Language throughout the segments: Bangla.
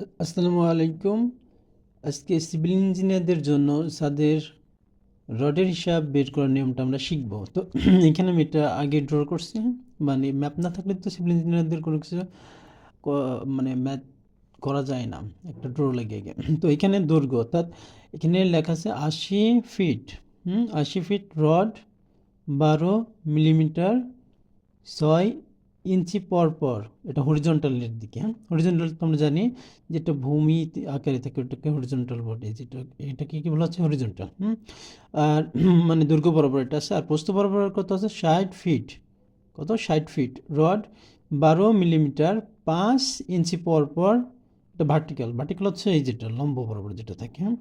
আসসালামু আলাইকুম। আজকে সিভিল ইঞ্জিনিয়ারদের জন্য তাদের রডের হিসাব বের করার নিয়মটা আমরা শিখব। তো এখানে আমি এটা আগে ড্র করছি। মানে ম্যাপ না থাকলে তো সিভিল ইঞ্জিনিয়ারদের কোনো কিছু মানে ম্যাথ করা যায় না। একটা ড্র লাগে আগে তো এখানে দৈর্ঘ্য, অর্থাৎ এখানে লেখা আছে আশি ফিট হুম, আশি ফিট রড বারো মিলিমিটার ছয় ইঞ্চি পর পর, এটা হরিজন্টালের দিকে হ্যাঁ? হরিজন্টাল তো আমরা জানি যেটা ভূমি আকারে থাকে, ওটাকে হরিজন্টাল বলে যেটা এটাকে কি বলা হচ্ছে? হরিজন্টাল হুম? আর মানে দৈর্ঘ্য বরাবর এটা আছে, আর প্রস্থ বরাবর কত আছে? ষাট ফিট কত? ষাট ফিট রড বারো মিলিমিটার পাঁচ ইঞ্চি পর পর এটা ভার্টিক্যাল ভার্টিক্যাল হচ্ছে এই যেটা, লম্ব বরাবর যেটা থাকে হ্যাঁ?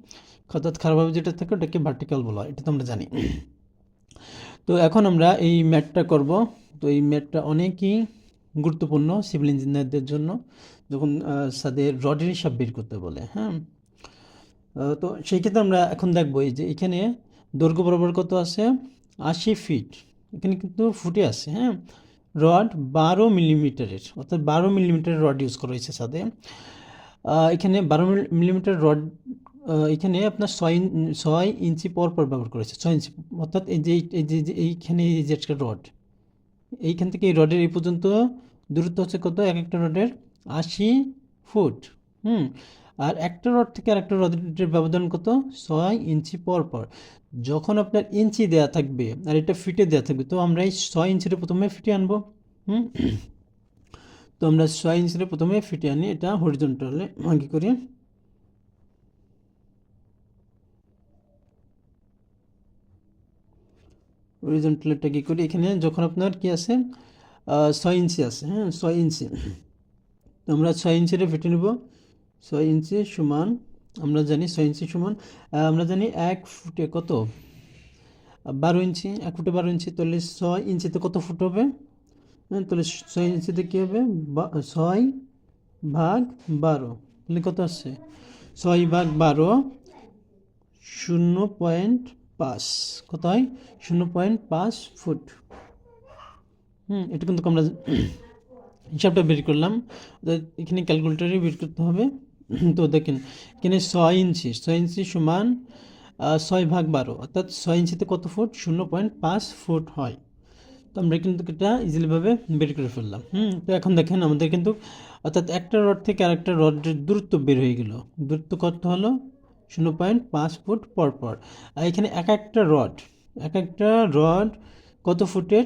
অর্থাৎ খারাপভাবে যেটা থাকে, ওটাকে ভার্টিক্যাল বলা এটা তো আমরা জানি। তো এখন আমরা এই ম্যাটটা করব। তো এই ম্যাটটা অনেকই গুরুত্বপূর্ণ সিভিল ইঞ্জিনিয়ারদের জন্য। যখন তাদের রডের হিসাব বের করতে বলে হ্যাঁ? তো সেই ক্ষেত্রে আমরা এখন দেখব এই যে এখানে দৈর্ঘ্য বরাবর কত আছে? আশি ফিট। এখানে কিন্তু ফুটে আছে হ্যাঁ? রড বারো মিলিমিটারের, অর্থাৎ বারো মিলিমিটারের রড ইউজ করা হয়েছে সাথে এখানে বারো মিলিমিটার রড এখানে আপনার ছয় ছয় ইঞ্চি পর পর ব্যবহার করেছে ছয় ইঞ্চি, অর্থাৎ এই যে এই যে এইখানে এই যে একটা রড, এইখান থেকে এই রডের এই পর্যন্ত দূরত্ব হচ্ছে কত? এক একটা রডের আশি ফুট। হুম, আর একটা রড থেকে আরেকটা রডের ব্যবধান কত? ছয় ইঞ্চি পর পর। যখন আপনার ইঞ্চি দেয়া থাকবে, আর এটা ফিটে দেওয়া থাকবে, তো আমরা এই ছয় ইঞ্চিটা প্রথমে ফিটে আনব। হুম, তো আমরা ছয় ইঞ্চিটা প্রথমে ফিটে আনি, এটা হরিজন্টালে ভাঙ্গি করি। হরিজন্টালটা কী করি? এখানে যখন আপনার কি আছে? ছয় ইঞ্চি আছে হ্যাঁ ছয় ইঞ্চি। আমরা ছয় ইঞ্চিটা ফেটে নেব। ছয় ইঞ্চি সমান, আমরা জানি ছয় ইঞ্চি সমান আমরা জানি এক ফুটে কত? বারো ইঞ্চি, এক ফুটে বারো ইঞ্চি, তাহলে ছয় ইঞ্চিতে কত ফুট হবে? হ্যাঁ তাহলে ছয় ইঞ্চিতে কী হবে? ছয় ভাগ বারো, তাহলে কত আসছে? ছয় ভাগ বারো, শূন্য পয়েন্ট পাঁচ, কত হয়? শূন্য পয়েন্ট পাঁচ ফুট। হুম, এটা কিন্তু আমরা হিসাবটা বের করলাম। এখানে ক্যালকুলেটারে বের করতে হবে। তো দেখেন, এখানে ছয় ইঞ্চি ছয় ইঞ্চি সমান ছয় ভাগ বারো, অর্থাৎ ছয় ইঞ্চিতে কত ফুট? শূন্য পয়েন্ট পাঁচ ফুট হয়। তো আমরা কিন্তু এটা ইজিলিভাবে বের করে ফেললাম। হুম, তো এখন দেখেন, আমাদের কিন্তু, অর্থাৎ একটা রড থেকে আরেকটা রডের দূরত্ব বের হয়ে গেল। দূরত্ব কত হলো? শূন্য পয়েন্ট পাঁচ ফুট পর পর আর এখানে এক একটা রড এক একটা রড কত ফুটের?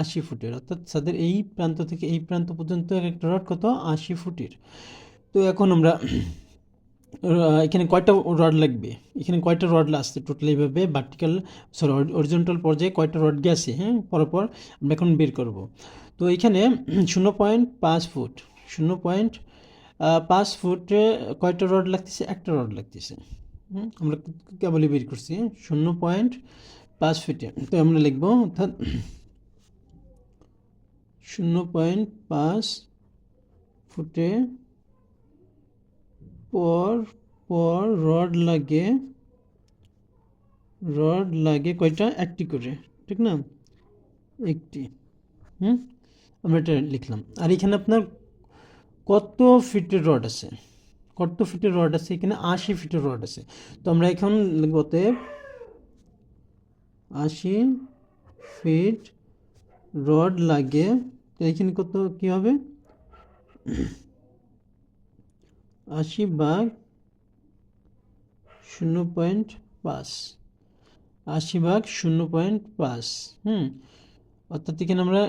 আশি ফুটের। অর্থাৎ তাদের এই প্রান্ত থেকে এই প্রান্ত পর্যন্ত এক একটা রড কত? আশি ফুটের। তো এখন আমরা এখানে কয়টা রড লাগবে? এখানে কয়টা রড আসছে টোটাল এইভাবে ভার্টিক্যাল সরি অরিজেন্টাল পর্যায়ে কয়টা রড গেছে? হ্যাঁ পরপর আমরা এখন বের করব। তো এখানে শূন্য পয়েন্ট পাঁচ ফুট, শূন্য পয়েন্ট পাঁচ ফুটে কয়টা রড লাগতেছে? একটা রড লাগতেছে। আমরা কেবলই বের করছি শূন্য পয়েন্ট পাঁচ ফুটে। তো আমরা লিখব, অর্থাৎ শূন্য পয়েন্ট পাঁচ ফুটে পর পর রড লাগে রড লাগে কয়টা? একটি করে, ঠিক না? একটি। হুম? আমরা এটা লিখলাম। আর এখানে আপনার কত ফিটের রড আছে? কত ফিটের রড আছে? এখানে আশি ফিটের রড আছে। তো আমরা এখন লিখব অতএব আশি ফিট রড লাগে তো এখানে কত, কী হবে? আশি ভাগ শূন্য পয়েন্ট পাঁচ। আশি ভাগ শূন্য পয়েন্ট পাঁচ, হুম? অর্থাৎ এখানে আমরা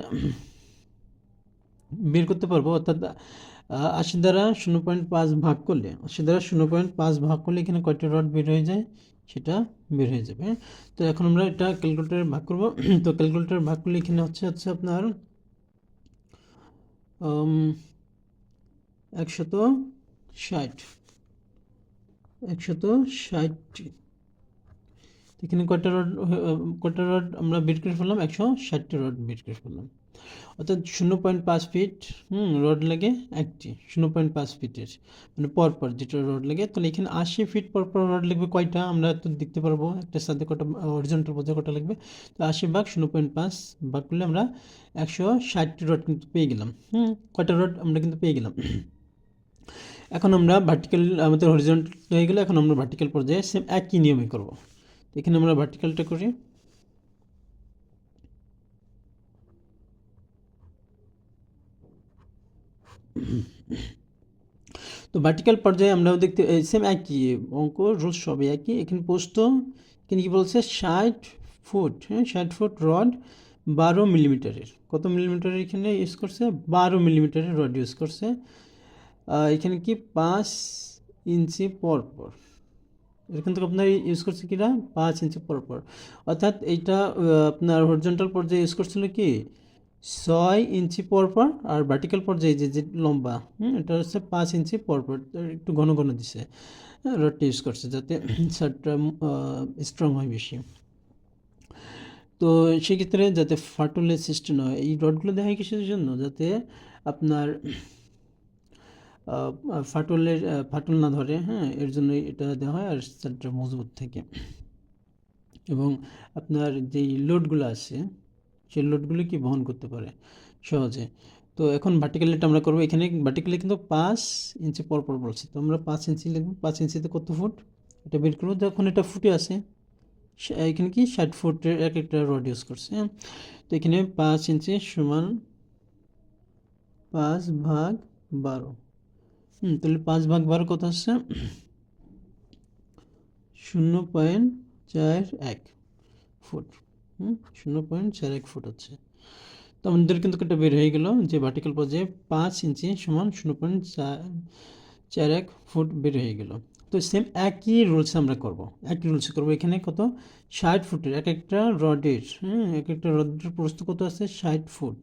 বের করতে পারব, অর্থাৎ আশি দ্বারা শূন্য পয়েন্ট পাঁচ ভাগ করলে, আশি দ্বারা শূন্য পয়েন্ট পাঁচ ভাগ করলে এখানে কয়টা রড বের হয়ে যায়? সেটা বের হয়ে যাবে তো এখন আমরা এটা ক্যালকুলেটারে ভাগ করব। তো ক্যালকুলেটারে ভাগ করলে এখানে হচ্ছে হচ্ছে আপনার একশত ষাট, একশত ষাটটি এখানে কয়টা রড কয়টা রড আমরা বের করে ফেললাম? একশো ষাটটি রড বের করে ফেললাম। অর্থাৎ শূন্য পয়েন্ট পাঁচ ফিট হুম রড লাগে একটি, শূন্য পয়েন্ট পাঁচ ফিটের মানে পর পর যেটা রড লাগে। তাহলে এখানে আশি ফিট পর পর রড লাগবে কয়টা? আমরা তো দেখতে পারব, একটা সাথে কটা অরিজেন্টাল পর্যায়ে কটা লাগবে। তো আশি ভাগ শূন্য পয়েন্ট পাঁচ ভাগ করলে আমরা একশো ষাটটি রড কিন্তু পেয়ে গেলাম, হুম, কয়টা রড আমরা কিন্তু পেয়ে গেলাম। এখন আমরা ভার্টিক্যাল আমাদের হরিজন্টাল হয়ে গেলে এখন আমরা ভার্টিক্যাল পর্যায়ে সেম একই নিয়মে করব। এখানে আমরা ভার্টিক্যালটা করি। তো ভার্টিক্যাল পর্যায়ে আমরাও দেখতে সেম একই অঙ্ক রুলস সবই একই। এখানে পোস্ত এখানে কি বলছে? ষাট ফুট হ্যাঁ ষাট ফুট রড বারো মিলিমিটারের কত মিলিমিটারের এখানে ইউজ করছে? বারো মিলিমিটারের রড ইউজ করছে। এখানে কি? পাঁচ ইঞ্চি পর পর। এখান থেকে আপনার ইউজ করছে কিনা? পাঁচ ইঞ্চি পর পর। অর্থাৎ এইটা আপনার হরিজন্টাল পর্যায়ে ইউজ করছিল কি? ছয় ইঞ্চি পর পর আর ভার্টিক্যাল পর্যায়ে যে যে লম্বা হুম, এটা হচ্ছে পাঁচ ইঞ্চি পর পর একটু ঘন ঘন দিছে। রডটা ইউজ করছে যাতে শার্টটা স্ট্রং হয় বেশি। তো সেক্ষেত্রে যাতে ফাটলের সৃষ্টি না হয় এই রডগুলো হয় কিসের জন্য? যাতে আপনার ফাটলের ফাটল না ধরে হ্যাঁ এর জন্য এটা দেওয়া হয় আর শার্টটা মজবুত থাকে। এবং আপনার যেই লোডগুলো আছে সেই লোডগুলি কি বহন করতে পারে? সহজে। তো এখন ভার্টিক্যালিটা আমরা করব এখানে। ভার্টিক্যালি কিন্তু পাঁচ ইঞ্চি পর পর বলছি। তো আমরা পাঁচ ইঞ্চি লিখব। পাঁচ ইঞ্চিতে কত ফুট? এটা বের করব। যখন এটা ফুটে আছে। এখানে কি? ষাট ফুটের এক একটা রড ইউজ করছে হ্যাঁ? তো এখানে পাঁচ ইঞ্চি সমান পাঁচ ভাগ বারো। হুম, তাহলে পাঁচ ভাগ বারো কত আসছে? শূন্য পয়েন্ট চার এক ফুট। হুম, শূন্য পয়েন্ট চার এক ফুট হচ্ছে তো আমাদের কিন্তু একটা বের হয়ে গেল যে ভার্টিক্যাল পর্যায়ে পাঁচ ইঞ্চি সমান শূন্য পয়েন্ট চার এক ফুট বের হয়ে গেল। তো সেম একই রুলস আমরা করব। একই রুলস করব। এখানে কত? ষাট ফুটের এক একটা রডের হ্যাঁ এক একটা রডের প্রস্থ কত আছে? ষাট ফুট।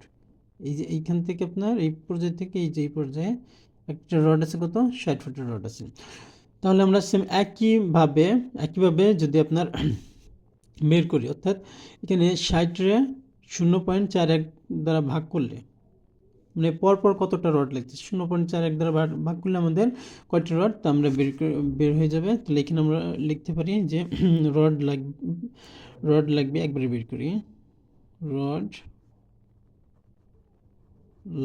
এই যে এইখান থেকে আপনার এই পর্যায় থেকে এই যে এই পর্যায়ে একটা রড আছে কত? ষাট ফুটের রড আছে। তাহলে আমরা সেম একইভাবে একইভাবে যদি আপনার বের করি, অর্থাৎ এখানে ষাটরে শূন্য পয়েন্ট চার এক দ্বারা ভাগ করলে মানে পরপর কতটা রড লাগছে? শূন্য পয়েন্ট চার এক দ্বারা ভাগ করলে আমাদের কয়টা রড? তা আমরা বের বের হয়ে যাবে। তাহলে এখানে আমরা লিখতে পারি যে রড লাগবে রড লাগবে, একবারে বের করি। রড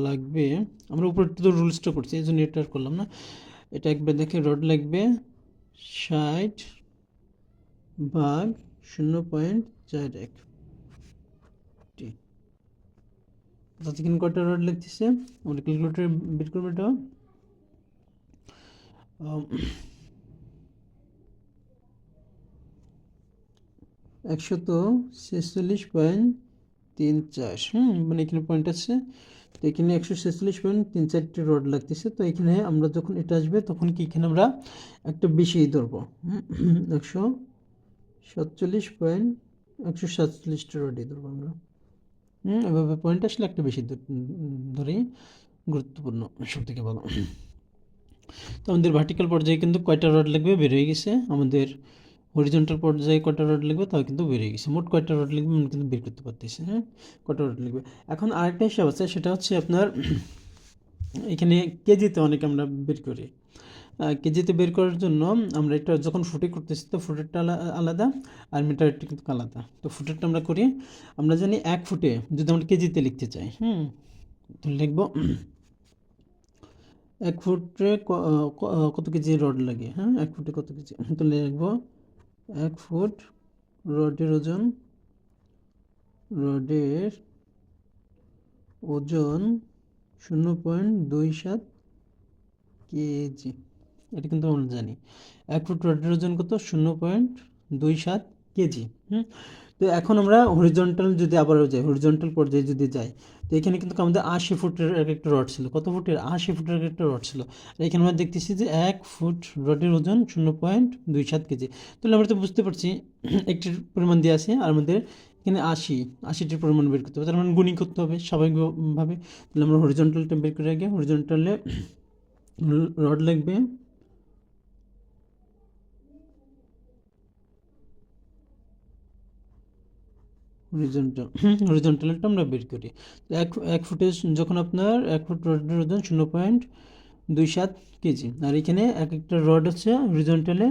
লাগবে, আমরা উপরে তো রুলসটা করছি, এই জন্য এটা করলাম না। এটা একবার দেখে রড লাগবে, ষাট ভাগ শূন্য পয়েন্ট চার এক। টি। অর্থাৎ এখানে কয়টা রড লিখতেছে। আমরা ক্যালকুলেটারে বের করব এটা একশত ছেচল্লিশ পয়েন্ট তিন চার। হুম মানে এখানে পয়েন্ট আছে। তো এখানে একশো ছেচল্লিশ পয়েন্ট তিন চারটি রড লাগতেছে। তো এখানে আমরা যখন এটা আসবে, তখন কি এখানে আমরা একটা বেশি ধরবো। একশো সাতচল্লিশ পয়েন্ট, একশো সাতচল্লিশটা রডই ধরবো আমরা হুম, এভাবে পয়েন্ট আসলে একটা বেশি ধর- গুরুত্বপূর্ণ সব থেকে ভালো। তো আমাদের ভার্টিক্যাল পর্যায়ে কিন্তু কয়টা রড লাগবে? বের হয়ে গেছে। আমাদের হরিজন্টাল পর্যায়ে কয়টা রড লাগবে? তাও কিন্তু বের হয়ে গেছে। মোট কয়টা রড লাগবে? আমরা কিন্তু বের করতে পারতেছি হ্যাঁ? কয়টা রড লাগবে? এখন আরেকটা হিসাব আছে, সেটা হচ্ছে আপনার, এখানে কেজিতে অনেক আমরা বের করি। কেজিতে বের করার জন্য আমরা এটা যখন ফুটে করতেছি, তো ফুটেরটা আলাদা আর মিটারটা কিন্তু আলাদা। তো ফুটেরটা আমরা করি, আমরা জানি এক ফুটে যদি আমরা কেজিতে লিখতে চাই, হুম? তো লিখব এক ফুটে কত কেজি রড লাগে হ্যাঁ? এক ফুটে কত কেজি? তো লিখব এক ফুট রডের ওজন রডের ওজন শূন্য পয়েন্ট দুই সাত কেজি। এটা কিন্তু আমরা জানি। এক ফুট রডের ওজন কত? শূন্য পয়েন্ট দুই সাত কেজি। হুম? তো এখন আমরা হরিজন্টাল যদি আবারও যাই হরিজন্টাল পর্যায়ে যদি যাই, তো এখানে কিন্তু আমাদের আশি ফুটের এক একটা রড ছিল। কত ফুটের? আশি ফুটের এক একটা রড ছিল। আর এখানে আমরা দেখতেছি যে এক ফুট রডের ওজন শূন্য পয়েন্ট দুই সাত কেজি। তাহলে আমরা তো বুঝতে পারছি, একটির পরিমাণ দিয়ে আছে আর আমাদের এখানে আশি, আশিটির পরিমাণ বের করতে হবে। তার মানে গুণি করতে হবে স্বাভাবিকভাবে। তাহলে আমরা হরিজন্টালটা বের করে আগে হরিজন্টালে রড লাগবে হরিজন্টাল হরিজন্টালটা আমরা বের করি। এক এক ফুটে যখন আপনার এক ফুট রডের ওজন শূন্য পয়েন্ট দুই সাত কেজি। আর এখানে এক একটা রড হচ্ছে হরিজন্টালে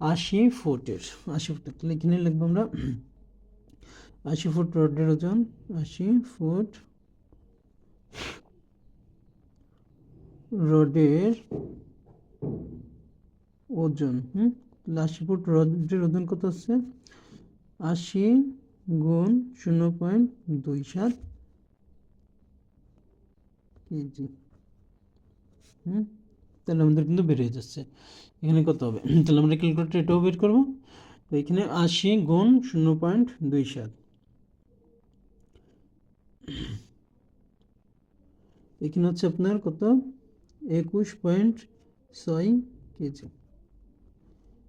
আশি ফুটের আশি ফুটের। তাহলে এখানে লিখব আমরা আশি ফুট রডের ওজন আশি ফুট রডের ওজন, হুম? আশি ফুট রডের ওজন কত হচ্ছে? আশি গুণ শূন্য পয়েন্ট দুই সাত কেজি। হুম? তাহলে আমাদের কিন্তু বের হয়ে যাচ্ছে। এখানে কত হবে? তাহলে আমরা ক্যালকুলেটর এটাও বের করব। তো এখানে আশি গুণ শূন্য পয়েন্ট দুই সাত। এখানে হচ্ছে আপনার কত? একুশ পয়েন্ট ছয় কেজি।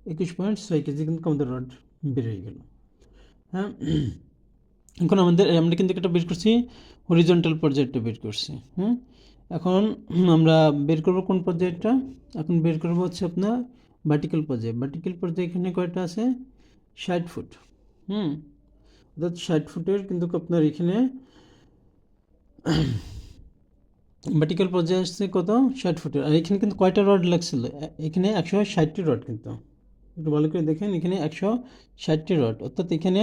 একুশ পয়েন্ট ছয় কেজি কিন্তু আমাদের রড বেড়ে গেল। হ্যাঁ? এখন আমাদের, আমরা কিন্তু একটা বের করছি হরিজন্টাল পর্যায়টা বের করছি হ্যাঁ? এখন আমরা বের করব কোন পর্যায়টা এখন বের করব হচ্ছে আপনার ভার্টিক্যাল পর্যায় ভার্টিক্যাল পর্যায়ে এখানে কয়টা আছে? ষাট ফুট হুম? অর্থাৎ ষাট ফুটের কিন্তু আপনার এখানে ভার্টিক্যাল পর্যায়ে আসছে কত? ষাট ফুটের। আর এখানে কিন্তু কয়টা রড লাগছিল? এখানে একশো ষাটটি রড কিন্তু। একটু ভালো করে দেখেন, এখানে একশো ষাটটি রড। অর্থাৎ এখানে,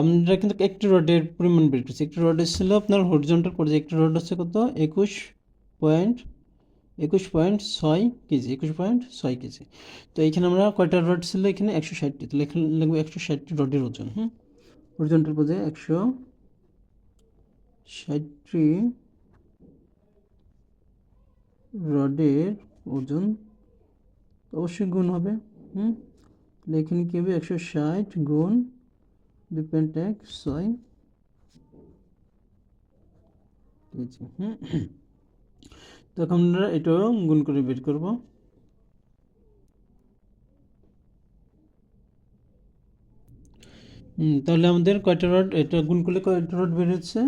আমরা কিন্তু একটি রডের পরিমাণ বের করছি। একটি রড ছিল আপনার হরিজন্টাল পর্যায়ে। একটি রড হচ্ছে কত? একুশ পয়েন্ট একুশ পয়েন্ট ছয় কেজি, একুশ পয়েন্ট ছয় কেজি। তো এখানে আমরা কয়টা রড ছিল? এখানে একশো ষাটটি। তাহলে এখানে লাগবে একশো ষাটটি রডের ওজন, হুম? হরিজন্টাল পর্যায়ে একশো ষাটটি রডের ওজন। অবশ্যই গুণ হবে, হুম? এখানে কী হবে একশো ষাট গুণ দুই পয়েন্ট এক, ছয়। কেজি হুম তখন আমরা এটাও গুণ করে বের করব। তাহলে আমাদের কয়টা রড? এটা গুণ করলে কয়টা রড বের হচ্ছে?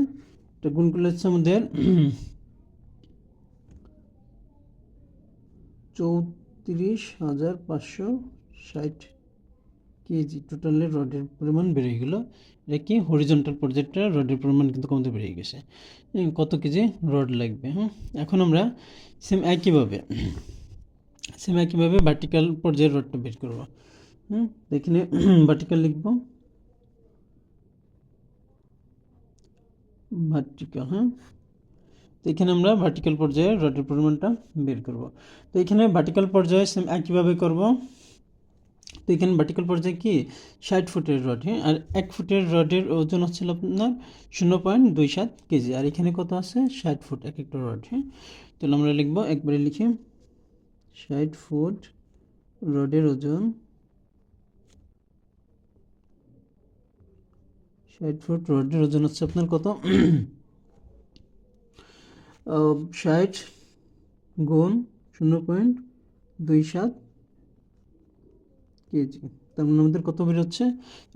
এটা গুণ করলে হচ্ছে আমাদের চৌত্রিশ হাজার পাঁচশো ষাট। কেজি টোটালের রডের পরিমাণ বেড়ে গেলো। এটা কি হরিজন্টাল পর্যায়টা রডের পরিমাণ কিন্তু কমতে বেড়ে গেছে। কত কেজি রড লাগবে হ্যাঁ? এখন আমরা সেম একইভাবে সেম একইভাবে ভার্টিক্যাল পর্যায়ের রডটা বের করব। হুম এখানে ভার্টিক্যাল লিখব। ভার্টিক্যাল হ্যাঁ? তো এখানে আমরা ভার্টিক্যাল পর্যায়ে রডের পরিমাণটা বের করব। তো এখানে ভার্টিক্যাল পর্যায়ে সেম একইভাবে করব। তো এখানে ভার্টিক্যাল পর্যায়ে কি? ষাট ফুটের রড হ্যাঁ? আর এক ফুটের রডের ওজন হচ্ছিল আপনার শূন্য পয়েন্ট দুই সাত কেজি। আর এখানে কত আছে? ষাট ফুট এক একটা রড হ্যাঁ? তাহলে আমরা লিখব, একবারে লিখি। ষাট ফুট রডের ওজন ষাট ফুট রডের ওজন হচ্ছে আপনার কত? ষাট গুণ শূন্য পয়েন্ট দুই সাত কেজি তার মানে আমাদের কত বের হচ্ছে?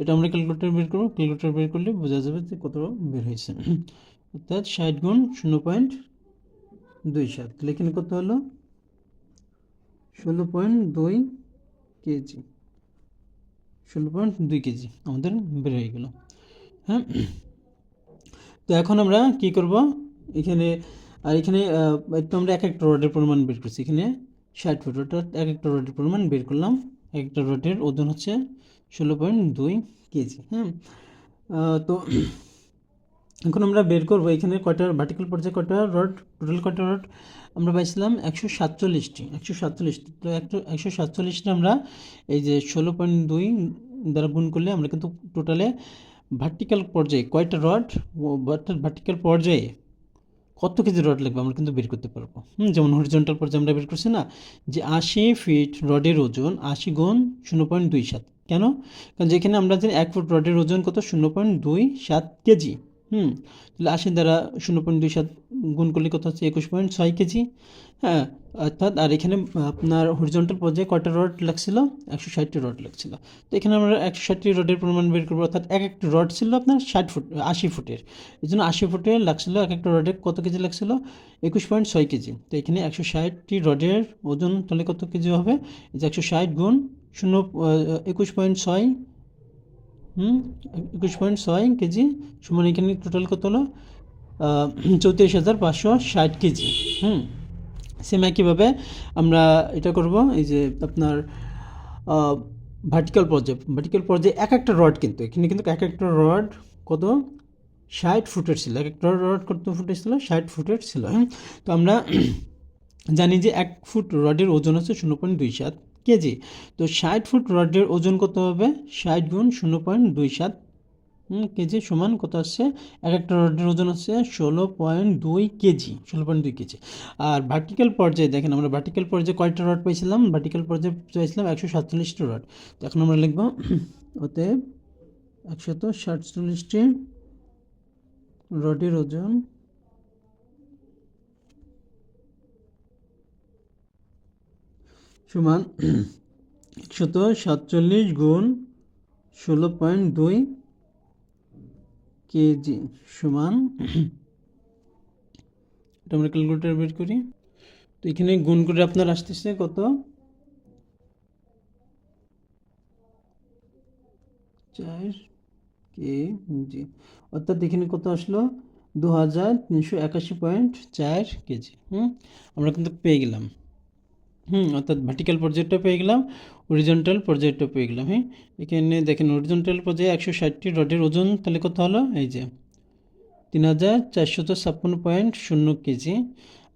এটা আমরা ক্যালকুলেটার বের করব ক্যালকুলেটার বের করলে বোঝা যাবে যে কত বের হয়েছে। অর্থাৎ ষাট গুণ শূন্য পয়েন্ট দুই সাত, তাহলে এখানে কত হলো? ষোলো পয়েন্ট দুই কেজি, ষোলো পয়েন্ট দুই কেজি আমাদের বের হয়ে গেল। হ্যাঁ? তো এখন আমরা কি করব? এখানে, আর এখানে একটু আমরা এক একটা রডের পরিমাণ বের করছি। এখানে ষাট ফুট, অর্থাৎ এক একটা রডের পরিমাণ বের করলাম। একটা রডের ওজন হচ্ছে ষোলো পয়েন্ট দুই কেজি হ্যাঁ? তো এখন আমরা বের করব এখানে কয়টা ভার্টিক্যাল পর্যায়ে কয়টা রড টোটাল কয়টা রড আমরা পাইছিলাম একশো সাতচল্লিশটি একশো সাতচল্লিশটি। তো একশো একশো সাতচল্লিশটা আমরা এই যে ষোলো পয়েন্ট দুই দ্বারা গুণ করলে আমরা কিন্তু টোটালে ভার্টিক্যাল পর্যায়ে কয়টা রড ভার্টিক্যাল পর্যায়ে কত কেজি রড লাগবে আমরা কিন্তু বের করতে পারব? হুম, যেমন হরিজন্টাল পর্যায়ে আমরা বের করছি না যে আশি ফিট রডের ওজন আশি গুণ শূন্য পয়েন্ট দুই সাত। কেন? কারণ যেখানে আমরা জানি এক ফুট রডের ওজন কত? শূন্য পয়েন্ট দুই সাত কেজি। হুম, তাহলে আশি দ্বারা শূন্য পয়েন্ট দুই সাত গুণ করলে কত হচ্ছে? একুশ পয়েন্ট ছয় কেজি। হ্যাঁ অর্থাৎ, আর এখানে আপনার হরিজন্টাল পর্যায়ে কয়টা রড লাগছিল? একশো ষাটটি রড লাগছিল। তো এখানে আমরা একশো ষাটটি রডের পরিমাণ বের করব। অর্থাৎ, এক একটা রড ছিল আপনার ষাট ফুট, আশি ফুটের। এই জন্য আশি ফুটে লাগছিল এক একটা রডে কত কেজি লাগছিল? একুশ পয়েন্ট ছয় কেজি। তো এখানে একশো ষাটটি রডের ওজন তাহলে কত কেজি হবে? যে একশো ষাট গুণ শূন্য একুশ পয়েন্ট ছয় হুম, একুশ পয়েন্ট ছয় কেজি সমান এখানে টোটাল কত হলো? চৌত্রিশ হাজার পাঁচশো ষাট কেজি। হুম সেম একইভাবে আমরা এটা করব, এই যে আপনার ভার্টিক্যাল পর্যায়ে ভার্টিক্যাল পর্যায়ে এক একটা রড কিন্তু, এখানে কিন্তু এক একটা রড কত? ষাট ফুটের ছিল। এক একটা রড কত ফুটের ছিল? ষাট ফুটের ছিল। হ্যাঁ তো আমরা জানি যে এক ফুট রডের ওজন হচ্ছে শূন্য পয়েন্ট দুই সাত। কেজি। তো ষাট ফুট রডের ওজন কত হবে? ষাট গুণ শূন্য পয়েন্ট দুই সাত কেজি সমান কত আসছে? এক একটা রডের ওজন আছে ষোলো পয়েন্ট দুই কেজি, ষোলো পয়েন্ট দুই কেজি। আর ভার্টিক্যাল পর্যায়ে দেখেন, আমরা ভার্টিক্যাল পর্যায়ে কয়টা রড পাইছিলাম? ভার্টিক্যাল পর্যায়ে চাইছিলাম একশো সাতচল্লিশটা রড। তো এখন আমরা লিখব অতএব একশত সাতচল্লিশটি রডের ওজন সমান একশত সাতচল্লিশ গুণ ষোলো পয়েন্ট দুই কেজি সমান, এটা আমরা ক্যালকুলেটার বের করি। তো এখানে গুণ করে আপনার আসতেছে কত? চার কেজি। অর্থাৎ এখানে কত আসলো? দু হাজার তিনশো একাশি পয়েন্ট চার কেজি। হুম? আমরা কিন্তু পেয়ে গেলাম। হুম, অর্থাৎ ভার্টিক্যাল পর্যায়টা পেয়ে গেলাম অরিজেন্টাল পর্যায়টা পেয়ে গেলাম হ্যাঁ? এখানে দেখেন অরিজেন্টাল পর্যায়ে একশো ষাটটি রডের ওজন তাহলে কত হলো? এই যে, তিন হাজার চারশত ছাপ্পান্ন পয়েন্ট শূন্য কেজি।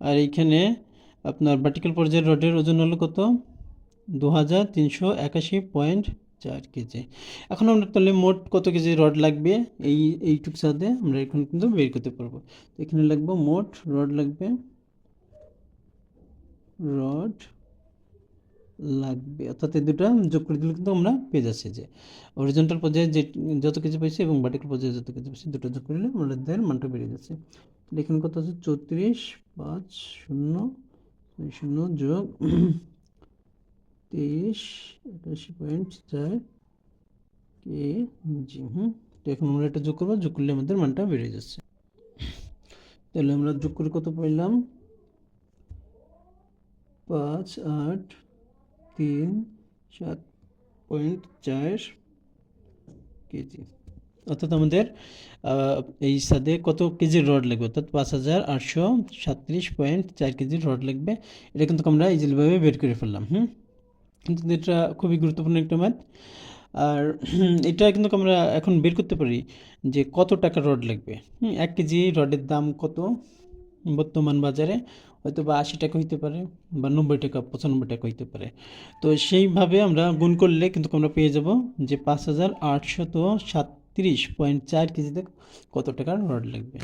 আর এইখানে আপনার ভার্টিক্যাল পর্যায়ের রডের ওজন হলো কত? দু হাজার তিনশো একাশি পয়েন্ট চার কেজি। এখন আমরা তাহলে মোট কত কেজি রড লাগবে? এই এইটুক সাথে আমরা এখন কিন্তু বের করতে পারব। এখানে লাগবে মোট রড লাগবে, রড লাগবে। অর্থাৎ এই দুটো যোগ করে দিলে কিন্তু আমরা পেয়ে যাচ্ছি যে অরিজেন্টাল পর্যায়ে যে যত কিছু পাইছি এবং ভার্টিক্যাল পর্যায়ে যত কিছু পাইছি দুটো যোগ করলে আমাদের মানটা বেরিয়ে যাচ্ছে। এখানে কত আছে? চৌত্রিশ, পাঁচ, শূন্য শূন্য যোগ তেইশ, একাশি পয়েন্ট চার কে জি। হুম, তো এখন আমরা এটা যোগ করব, যোগ করলে আমাদের মানটা বেড়ে যাচ্ছে। তাহলে আমরা যোগ করে কত পাইলাম? পাঁচ, আট তিন সাত পয়েন্ট চার কেজি। অর্থাৎ আমাদের এই সাদে কত কেজির রড লাগবে? অর্থাৎ পাঁচ হাজার আটশো সাতত্রিশ পয়েন্ট চার কেজির রড লাগবে। এটা কিন্তু আমরা ইজিলিভাবে বের করে ফেললাম হুম? কিন্তু এটা খুবই গুরুত্বপূর্ণ একটা ম্যাথ আর এটা কিন্তু আমরা এখন বের করতে পারি যে কত টাকা রড লাগবে হুম, এক কেজি রডের দাম কত বর্তমান বাজারে? হয়তো বা আশি টাকা হইতে পারে বা নব্বই টাকা পঁচানব্বই টাকা হইতে পারে। তো সেইভাবে আমরা গুণ করলে কিন্তু আমরা পেয়ে যাব যে পাঁচ হাজার আটশত সাতত্রিশ পয়েন্ট চার কেজিতে কত টাকার রড লাগবে।